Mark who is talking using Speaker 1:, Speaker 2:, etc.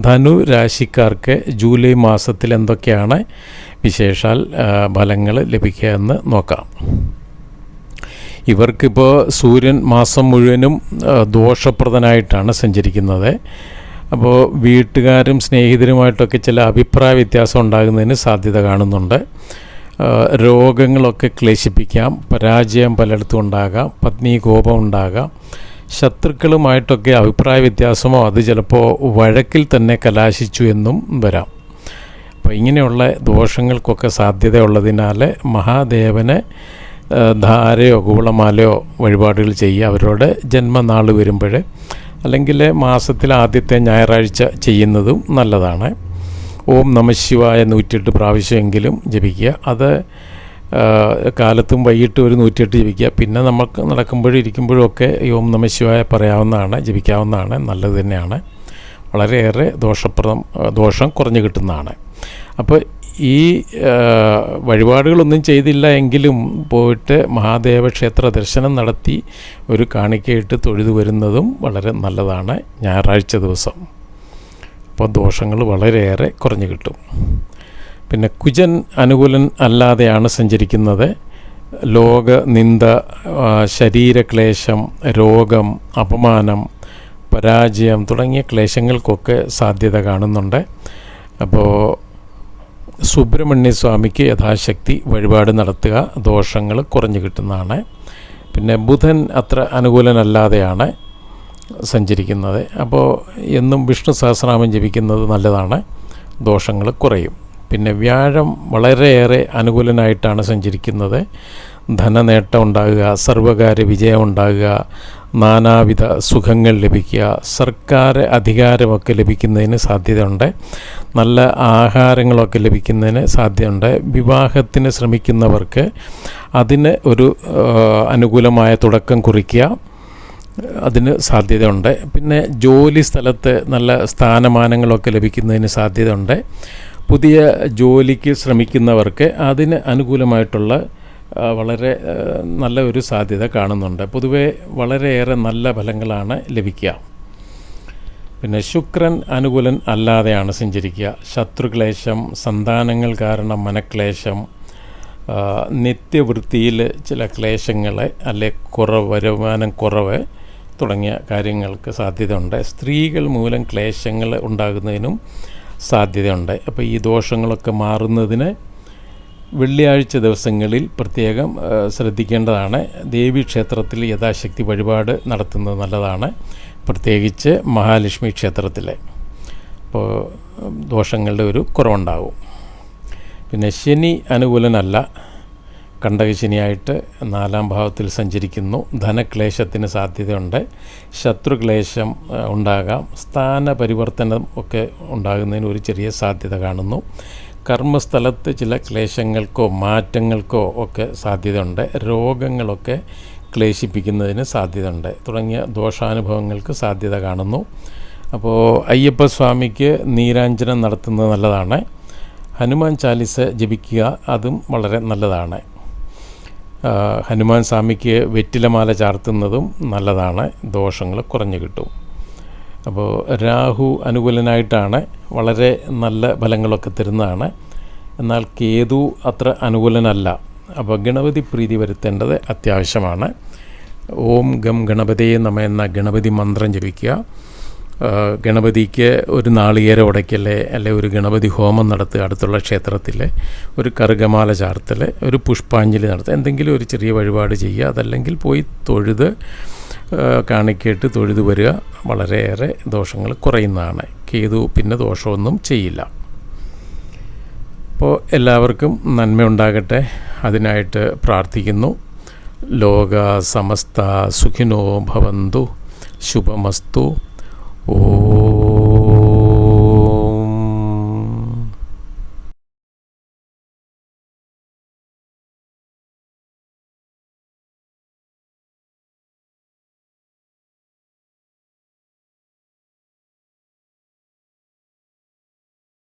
Speaker 1: ധനു രാശിക്കാർക്ക് ജൂലൈ മാസത്തിൽ എന്തൊക്കെയാണ് വിശേഷാൽ ഫലങ്ങൾ ലഭിക്കുക എന്ന് നോക്കാം. ഇവർക്കിപ്പോൾ സൂര്യൻ മാസം മുഴുവനും ദോഷപ്രദനായിട്ടാണ് സഞ്ചരിക്കുന്നത്. അപ്പോൾ വീട്ടുകാരും സ്നേഹിതരുമായിട്ടൊക്കെ ചില അഭിപ്രായ വ്യത്യാസം ഉണ്ടാകുന്നതിന് സാധ്യത കാണുന്നുണ്ട്. രോഗങ്ങളൊക്കെ ക്ലേശിപ്പിക്കാം പരാജയം പലയിടത്തും ഉണ്ടാകാം പത്നി കോപം ഉണ്ടാകാം ശത്രുക്കളുമായിട്ടൊക്കെ അഭിപ്രായ വ്യത്യാസമോ അത് ചിലപ്പോൾ വഴക്കിൽ തന്നെ കലാശിച്ചു എന്നും വരാം. അപ്പോൾ ഇങ്ങനെയുള്ള ദോഷങ്ങൾക്കൊക്കെ സാധ്യതയുള്ളതിനാൽ മഹാദേവനെ ധാരയോ കൂളമാലയോ വഴിപാടുകൾ ചെയ്യുക. അവരുടെ ജന്മനാൾ വരുമ്പോൾ അല്ലെങ്കിൽ മാസത്തിൽ ആദ്യത്തെ ഞായറാഴ്ച ചെയ്യുന്നതും നല്ലതാണ്. ഓം നമശിവായ നൂറ്റിയെട്ട് പ്രാവശ്യമെങ്കിലും ജപിക്കുക. അത് കാലത്തും വൈകിട്ട് ഒരു നൂറ്റിയെട്ട് ജപിക്കുക. പിന്നെ നമുക്ക് നടക്കുമ്പോഴും ഇരിക്കുമ്പോഴും ഒക്കെ ഓം നമശിവായ പറയാവുന്നതാണ് ജപിക്കാവുന്നതാണ് നല്ലത് തന്നെയാണ്. വളരെയേറെ ദോഷപ്രദം ദോഷം കുറഞ്ഞു കിട്ടുന്നതാണ്. അപ്പോൾ ഈ വഴിപാടുകളൊന്നും ചെയ്തില്ല എങ്കിലും പോയിട്ട് മഹാദേവ ക്ഷേത്ര ദർശനം നടത്തി ഒരു കാണിക്കയിട്ട് തൊഴുതു വരുന്നതും വളരെ നല്ലതാണ് ഞായറാഴ്ച ദിവസം. അപ്പോൾ ദോഷങ്ങൾ വളരെയേറെ കുറഞ്ഞു കിട്ടും. പിന്നെ കുജൻ അനുകൂലൻ അല്ലാതെയാണ് സഞ്ചരിക്കുന്നത്. ലോക നിന്ദ ശരീരക്ലേശം രോഗം അപമാനം പരാജയം തുടങ്ങിയ ക്ലേശങ്ങൾക്കൊക്കെ സാധ്യത കാണുന്നുണ്ട്. അപ്പോൾ സുബ്രഹ്മണ്യ സ്വാമിക്ക് യഥാശക്തി വഴിപാട് നടത്തുക ദോഷങ്ങൾ കുറഞ്ഞു കിട്ടുന്നതാണ്. പിന്നെ ബുധൻ അത്ര അനുകൂലനല്ലാതെയാണ് സഞ്ചരിക്കുന്നത്. അപ്പോൾ എന്നും വിഷ്ണു സഹസ്രനാമം ജപിക്കുന്നത് നല്ലതാണ്. ദോഷങ്ങൾ കുറയും. പിന്നെ വ്യാഴം വളരെയേറെ അനുകൂലനായിട്ടാണ് സഞ്ചരിക്കുന്നത്. ധനനേട്ടം ഉണ്ടാകുക സർവകാര്യ വിജയം ഉണ്ടാകുക നാനാവിധ സുഖങ്ങൾ ലഭിക്കുക സർക്കാർ അധികാരമൊക്കെ ലഭിക്കുന്നതിന് സാധ്യതയുണ്ട്. നല്ല ആഹാരങ്ങളൊക്കെ ലഭിക്കുന്നതിന് സാധ്യതയുണ്ട്. വിവാഹത്തിന് ശ്രമിക്കുന്നവർക്ക് അതിന് ഒരു അനുകൂലമായ തുടക്കം കുറിക്കുക അതിന് സാധ്യതയുണ്ട്. പിന്നെ ജോലി സ്ഥലത്ത് നല്ല സ്ഥാനമാനങ്ങളൊക്കെ ലഭിക്കുന്നതിന് സാധ്യതയുണ്ട്. പുതിയ ജോലിക്ക് ശ്രമിക്കുന്നവർക്ക് അതിന് അനുകൂലമായിട്ടുള്ള വളരെ നല്ല ഒരു സാധ്യത കാണുന്നുണ്ട്. പൊതുവേ വളരെയേറെ നല്ല ഫലങ്ങളാണ് ലഭിക്കുക. പിന്നെ ശുക്രൻ അനുകൂലൻ അല്ലാതെയാണ് സഞ്ചരിക്കുക. ശത്രുക്ലേശം സന്താനങ്ങൾ കാരണം മനക്ലേശം നിത്യവൃത്തിയിൽ ചില ക്ലേശങ്ങൾ അല്ലെ കുറവ് വരുമാനം കുറവ് തുടങ്ങിയ കാര്യങ്ങൾക്ക് സാധ്യതയുണ്ട്. സ്ത്രീകൾ മൂലം ക്ലേശങ്ങൾ ഉണ്ടാകുന്നതിനും സാധ്യതയുണ്ട്. അപ്പോൾ ഈ ദോഷങ്ങളൊക്കെ മാറുന്നതിന് വെള്ളിയാഴ്ച ദിവസങ്ങളിൽ പ്രത്യേകം ശ്രദ്ധിക്കേണ്ടതാണ്. ദേവി ക്ഷേത്രത്തിൽ യഥാശക്തി വഴിപാട് നടത്തുന്നത് നല്ലതാണ്. പ്രത്യേകിച്ച് മഹാലക്ഷ്മി ക്ഷേത്രത്തിൽ അപ്പോൾ ദോഷങ്ങളുടെ ഒരു കുറവുണ്ടാവും. പിന്നെ ശനി അനുകൂലനല്ല. കണ്ടകശനിയായിട്ട് നാലാം ഭാവത്തിൽ സഞ്ചരിക്കുന്നു. ധനക്ലേശത്തിന് സാധ്യതയുണ്ട്. ശത്രുക്ലേശം ഉണ്ടാകാം. സ്ഥാന പരിവർത്തനം ഒക്കെ ഉണ്ടാകുന്നതിന് ഒരു ചെറിയ സാധ്യത കാണുന്നു. കർമ്മസ്ഥലത്ത് ചില ക്ലേശങ്ങൾക്കോ മാറ്റങ്ങൾക്കോ ഒക്കെ സാധ്യതയുണ്ട്. രോഗങ്ങളൊക്കെ ക്ലേശിപ്പിക്കുന്നതിന് സാധ്യതയുണ്ട്. തുടങ്ങിയ ദോഷാനുഭവങ്ങൾക്ക് സാധ്യത കാണുന്നു. അപ്പോൾ അയ്യപ്പ സ്വാമിക്ക് നീരാഞ്ജനം നടത്തുന്നത് നല്ലതാണ്. ഹനുമാൻ ചാലിസ ജപിക്കുക അതും വളരെ നല്ലതാണ്. ഹനുമാൻ സ്വാമിക്ക് വെറ്റിലമാല ചാർത്തുന്നതും നല്ലതാണ്. ദോഷങ്ങൾ കുറഞ്ഞു കിട്ടും. അപ്പോൾ രാഹു അനുകൂലനായിട്ടാണ് വളരെ നല്ല ഫലങ്ങളൊക്കെ തരുന്നതാണ്. എന്നാൽ കേതു അത്ര അനുകൂലനല്ല. അപ്പോൾ ഗണപതി പ്രീതി വരുത്തേണ്ടത് അത്യാവശ്യമാണ്. ഓം ഗം ഗണപതിയെ നമ എന്ന ഗണപതി മന്ത്രം ജപിക്കുക. ഗണപതിക്ക് ഒരു നാളികേര ഉടയ്ക്കൽ അല്ലെ ഒരു ഗണപതി ഹോമം നടത്തുക അടുത്തുള്ള ക്ഷേത്രത്തിൽ ഒരു കറുകമാല ചാർത്തൽ ഒരു പുഷ്പാഞ്ജലി നടത്തുക എന്തെങ്കിലും ഒരു ചെറിയ വഴിപാട് ചെയ്യുക അതല്ലെങ്കിൽ പോയി തൊഴുത് കാണിക്കേട്ട് തൊഴുത് വരിക വളരെയേറെ ദോഷങ്ങൾ കുറയുന്നതാണ്. കേതു പിന്നെ ദോഷമൊന്നും ചെയ്യില്ല. അപ്പോൾ എല്ലാവർക്കും നന്മയുണ്ടാകട്ടെ അതിനായിട്ട് പ്രാർത്ഥിക്കുന്നു. ലോക സമസ്ത സുഖിനോ ഭവന്തു ശുഭമസ്തു. ഓ